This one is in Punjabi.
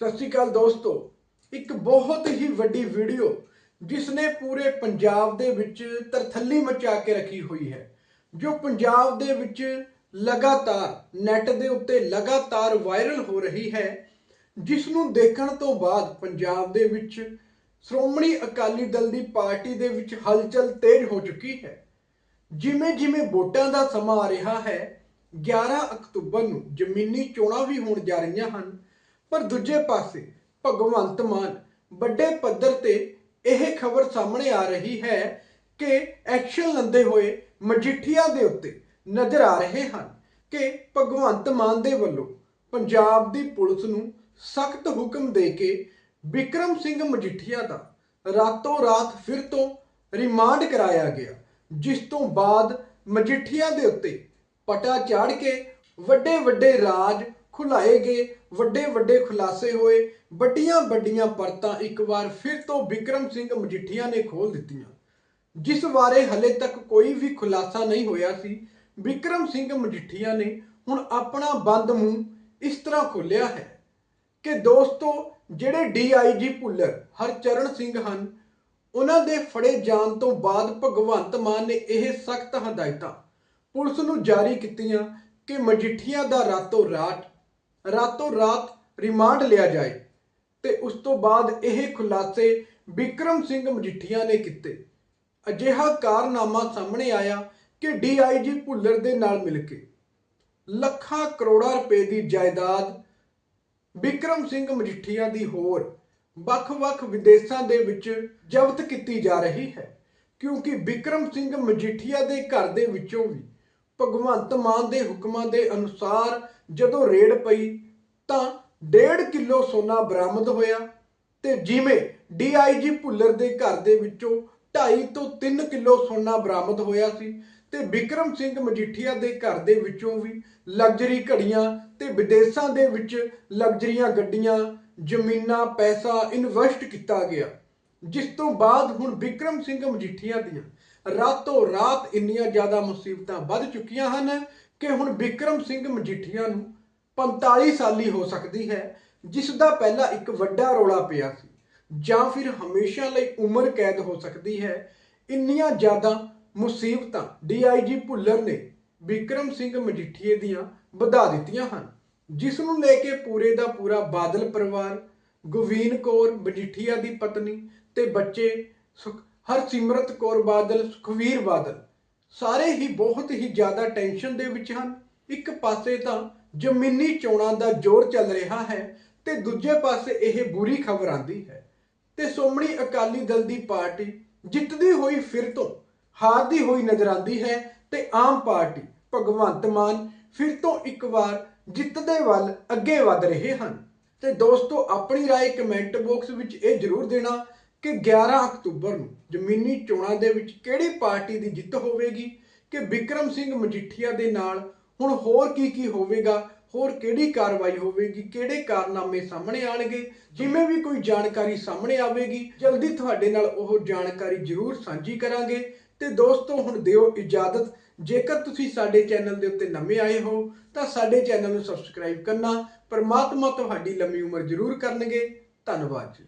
ਸਤਿ ਸ਼੍ਰੀ ਅਕਾਲ ਦੋਸਤੋ। ਇੱਕ ਬਹੁਤ ਹੀ ਵੱਡੀ ਵੀਡੀਓ ਜਿਸ ਨੇ ਪੂਰੇ ਪੰਜਾਬ ਦੇ ਵਿੱਚ ਤਰਥੱਲੀ ਮਚਾ ਕੇ ਰੱਖੀ ਹੋਈ ਹੈ, ਜੋ ਪੰਜਾਬ ਦੇ ਵਿੱਚ ਲਗਾਤਾਰ ਨੈਟ ਦੇ ਉੱਤੇ ਲਗਾਤਾਰ ਵਾਇਰਲ ਹੋ ਰਹੀ ਹੈ ਜਿਸ ਨੂੰ ਦੇਖਣ ਤੋਂ ਬਾਅਦ ਪੰਜਾਬ ਦੇ ਵਿੱਚ ਸ਼੍ਰੋਮਣੀ ਅਕਾਲੀ ਦਲ ਦੀ ਪਾਰਟੀ ਦੇ ਵਿੱਚ ਹਲਚਲ ਤੇਜ਼ ਹੋ ਚੁੱਕੀ ਹੈ। ਜਿਵੇਂ ਜਿਵੇਂ ਵੋਟਾਂ ਦਾ ਸਮਾਂ ਆ ਰਿਹਾ ਹੈ 11 ਅਕਤੂਬਰ ਨੂੰ ਜ਼ਮੀਨੀ ਚੋਣਾਂ ਵੀ ਹੋਣ ਜਾ ਰਹੀਆਂ ਹਨ ਪਰ ਦੂਜੇ ਪਾਸੇ ਭਗਵੰਤ ਮਾਨ ਵੱਡੇ ਪੱਧਰ ਤੇ ਇਹ ਖਬਰ ਸਾਹਮਣੇ ਆ ਰਹੀ ਹੈ ਕਿ ਐਕਸ਼ਨ ਲੈਂਦੇ ਹੋਏ ਮਜੀਠੀਆ ਦੇ ਉੱਤੇ ਨਜ਼ਰ ਆ ਰਹੇ ਹਨ ਕਿ ਭਗਵੰਤ ਮਾਨ ਦੇ ਵੱਲੋਂ ਪੰਜਾਬ ਦੀ ਪੁਲਿਸ ਨੂੰ ਸਖਤ ਹੁਕਮ ਦੇ ਕੇ ਵਿਕਰਮ ਸਿੰਘ ਮਜੀਠੀਆ ਦਾ ਰਾਤੋਂ ਰਾਤ ਫਿਰ ਤੋਂ ਰਿਮਾਂਡ ਕਰਾਇਆ ਗਿਆ, ਜਿਸ ਤੋਂ ਬਾਅਦ ਮਜੀਠੀਆ ਦੇ ਉੱਤੇ ਪਟਾ ਚਾੜ ਕੇ ਵੱਡੇ ਵੱਡੇ ਰਾਜ ਖੁਲਾਏ ਗਏ ਵੱਡੇ ਵੱਡੇ ਖੁਲਾਸੇ ਹੋਏ, ਵੱਡੀਆਂ ਵੱਡੀਆਂ ਪਰਤਾਂ ਇੱਕ ਵਾਰ ਫਿਰ ਤੋਂ ਵਿਕਰਮ ਸਿੰਘ ਮਜੀਠੀਆ ਨੇ ਖੋਲ ਦਿੱਤੀਆਂ। ਜਿਸ ਬਾਰੇ ਹਲੇ ਤੱਕ ਕੋਈ ਵੀ ਖੁਲਾਸਾ ਨਹੀਂ ਹੋਇਆ ਸੀ, ਵਿਕਰਮ ਸਿੰਘ ਮਜੀਠੀਆ ਨੇ ਹੁਣ ਆਪਣਾ ਬੰਦ ਮੂੰਹ ਇਸ ਤਰ੍ਹਾਂ ਖੋਲਿਆ ਹੈ ਕਿ ਦੋਸਤੋ, ਜਿਹੜੇ ਡੀਆਈਜੀ ਭੁੱਲਰ, ਹਰਚਰਨ ਸਿੰਘ ਹਨ, ਉਹਨਾਂ ਦੇ ਫੜੇ ਜਾਣ ਤੋਂ ਬਾਅਦ ਭਗਵੰਤ ਮਾਨ ਨੇ ਇਹ ਸਖਤ ਹਦਾਇਤਾਂ ਪੁਲਿਸ ਨੂੰ ਜਾਰੀ ਕੀਤੀਆਂ ਕਿ ਮਜੀਠੀਆ ਦਾ ਰਾਤੋਂ ਰਾਤ ਰਾਤੋਂ ਰਾਤ ਰਿਮਾਂਡ ਲਿਆ ਜਾਏ ਤੇ ਉਸ ਤੋਂ ਬਾਅਦ ਇਹ ਖੁਲਾਸੇ ਵਿਕਰਮ ਸਿੰਘ ਮਜੀਠੀਆ ਨੇ ਕੀਤੇ। ਅਜਿਹਾ ਕਾਰਨਾਮਾ ਸਾਹਮਣੇ ਆਇਆ ਕਿ ਡੀਆਈਜੀ ਭੁੱਲਰ ਦੇ ਨਾਲ ਮਿਲ ਕੇ ਲੱਖਾਂ ਕਰੋੜਾਂ ਰੁਪਏ ਦੀ ਜਾਇਦਾਦ ਵਿਕਰਮ ਸਿੰਘ ਮਜੀਠੀਆ ਦੀ ਹੋਰ ਵੱਖ-ਵੱਖ ਵਿਦੇਸ਼ਾਂ ਦੇ ਵਿੱਚ ਜ਼ਬਤ ਕੀਤੀ ਜਾ ਰਹੀ ਹੈ, ਕਿਉਂਕਿ ਵਿਕਰਮ ਸਿੰਘ ਮਜੀਠੀਆ ਦੇ ਘਰ ਦੇ ਵਿੱਚੋਂ ਵੀ ਭਗਵੰਤ ਮਾਨ ਦੇ ਹੁਕਮਾਂ ਦੇ ਅਨੁਸਾਰ ਜਦੋਂ ਰੇਡ ਪਈ ਤਾਂ 1.5 ਕਿਲੋ ਸੋਨਾ ਬਰਾਮਦ ਹੋਇਆ ਤੇ ਜਿਵੇਂ ਡੀਆਈਜੀ ਭੁੱਲਰ ਦੇ ਘਰ ਦੇ ਵਿੱਚੋਂ 2.5 ਤੋਂ 3 ਕਿਲੋ ਸੋਨਾ ਬਰਾਮਦ ਹੋਇਆ ਸੀ ਤੇ ਵਿਕਰਮ ਸਿੰਘ ਮਜੀਠੀਆ ਦੇ ਘਰ ਦੇ ਵਿੱਚੋਂ ਵੀ ਲਗਜ਼ਰੀ ਘੜੀਆਂ ਤੇ ਵਿਦੇਸ਼ਾਂ ਦੇ ਵਿੱਚ ਲਗਜ਼ਰੀਆਂ ਗੱਡੀਆਂ, ਜ਼ਮੀਨਾਂ, ਪੈਸਾ ਇਨਵੈਸਟ ਕੀਤਾ ਗਿਆ, ਜਿਸ ਤੋਂ ਬਾਅਦ ਹੁਣ ਵਿਕਰਮ ਸਿੰਘ ਮਜੀਠੀਆ ਦੀਆਂ ਰਾਤੋਂ ਰਾਤ ਇੰਨੀਆਂ ਜ਼ਿਆਦਾ ਮੁਸੀਬਤਾਂ ਵੱਧ ਚੁੱਕੀਆਂ ਹਨ ਕਿ ਹੁਣ ਵਿਕਰਮ ਸਿੰਘ ਮਜੀਠੀਆ ਨੂੰ 45 ਸਾਲੀ ਹੋ ਸਕਦੀ ਹੈ, ਜਿਸ ਦਾ ਪਹਿਲਾਂ ਇੱਕ ਵੱਡਾ ਰੋਲਾ ਪਿਆ ਸੀ। ਜਾਂ ਫਿਰ ਹਮੇਸ਼ਾ ਲਈ ਉਮਰ ਕੈਦ ਹੋ ਸਕਦੀ ਹੈ। ਇੰਨੀਆਂ ਜ਼ਿਆਦਾ ਮੁਸੀਬਤਾਂ ਡੀਆਈਜੀ ਭੁੱਲਰ ਨੇ ਵਿਕਰਮ ਸਿੰਘ ਮਜੀਠੀਏ ਦੀਆਂ ਵਧਾ ਦਿੱਤੀਆਂ ਹਨ, ਜਿਸ ਨੂੰ ਲੈ ਕੇ ਪੂਰੇ ਦਾ ਪੂਰਾ ਬਾਦਲ ਪਰਿਵਾਰ ਗੁਵੀਨ ਕੌਰ ਮਜੀਠੀਆ ਦੀ ਪਤਨੀ ਤੇ ਬੱਚੇ ਸੁਖ- ਹਰਸਿਮਰਤ ਕੌਰ ਬਾਦਲ ਸੁਖਵੀਰ ਬਾਦਲ ਸਾਰੇ ਹੀ ਬਹੁਤ ਹੀ ਜ਼ਿਆਦਾ ਟੈਨਸ਼ਨ ਦੇ ਵਿੱਚ ਹਨ ਇੱਕ ਪਾਸੇ ਤਾਂ ਜ਼ਮੀਨੀ ਚੋਣਾਂ ਦਾ ਜ਼ੋਰ ਚੱਲ ਰਿਹਾ ਹੈ ਤੇ ਦੂਜੇ ਪਾਸੇ ਇਹ ਬੁਰੀ ਖਬਰ ਆਂਦੀ ਹੈ ਤੇ ਸ਼੍ਰੋਮਣੀ ਅਕਾਲੀ ਦਲ ਦੀ ਪਾਰਟੀ ਜਿੱਤਦੀ ਹੋਈ ਫਿਰ ਤੋਂ ਹਾਰਦੀ ਹੋਈ ਨਜ਼ਰ ਆਂਦੀ ਹੈ ਤੇ ਆਮ ਪਾਰਟੀ ਭਗਵੰਤ ਮਾਨ ਫਿਰ ਤੋਂ ਇੱਕ ਵਾਰ ਜਿੱਤ ਦੇ ਵੱਲ ਅੱਗੇ ਵਧ ਰਹੇ ਹਨ ਤੇ ਦੋਸਤੋ ਆਪਣੀ رائے ਕਮੈਂਟ ਬਾਕਸ ਵਿੱਚ ਇਹ ਜ਼ਰੂਰ ਦੇਣਾ ਕਿ 11 ਅਕਤੂਬਰ ਨੂੰ ਜ਼ਮੀਨੀ ਚੋਣਾਂ ਦੇ ਵਿੱਚ ਕਿਹੜੀ ਪਾਰਟੀ ਦੀ ਜਿੱਤ ਹੋਵੇਗੀ, ਕਿ ਵਿਕਰਮ ਸਿੰਘ ਮਜੀਠੀਆ ਦੇ ਨਾਲ ਹੁਣ ਹੋਰ ਕੀ ਕੀ ਹੋਵੇਗਾ, ਹੋਰ ਕਿਹੜੀ ਕਾਰਵਾਈ ਹੋਵੇਗੀ, ਕਿਹੜੇ ਕਾਰਨਾਮੇ ਸਾਹਮਣੇ ਆਣਗੇ ਜਿਵੇਂ ਵੀ ਕੋਈ ਜਾਣਕਾਰੀ ਸਾਹਮਣੇ ਆਵੇਗੀ, ਜਲਦੀ ਤੁਹਾਡੇ ਨਾਲ ਉਹ ਜਾਣਕਾਰੀ ਜ਼ਰੂਰ ਸਾਂਝੀ ਕਰਾਂਗੇ। ਤੇ ਦੋਸਤੋ, ਹੁਣ ਦਿਓ ਇਜਾਜ਼ਤ। ਜੇਕਰ ਤੁਸੀਂ ਸਾਡੇ ਚੈਨਲ ਦੇ ਉੱਤੇ ਨਵੇਂ ਆਏ ਹੋ, ਤਾਂ ਸਾਡੇ ਚੈਨਲ ਨੂੰ ਸਬਸਕ੍ਰਾਈਬ ਕਰਨਾ, ਪਰਮਾਤਮਾ ਤੁਹਾਡੀ ਲੰਮੀ ਉਮਰ ਜ਼ਰੂਰ ਕਰਨਗੇ। ਧੰਨਵਾਦ ਜੀ।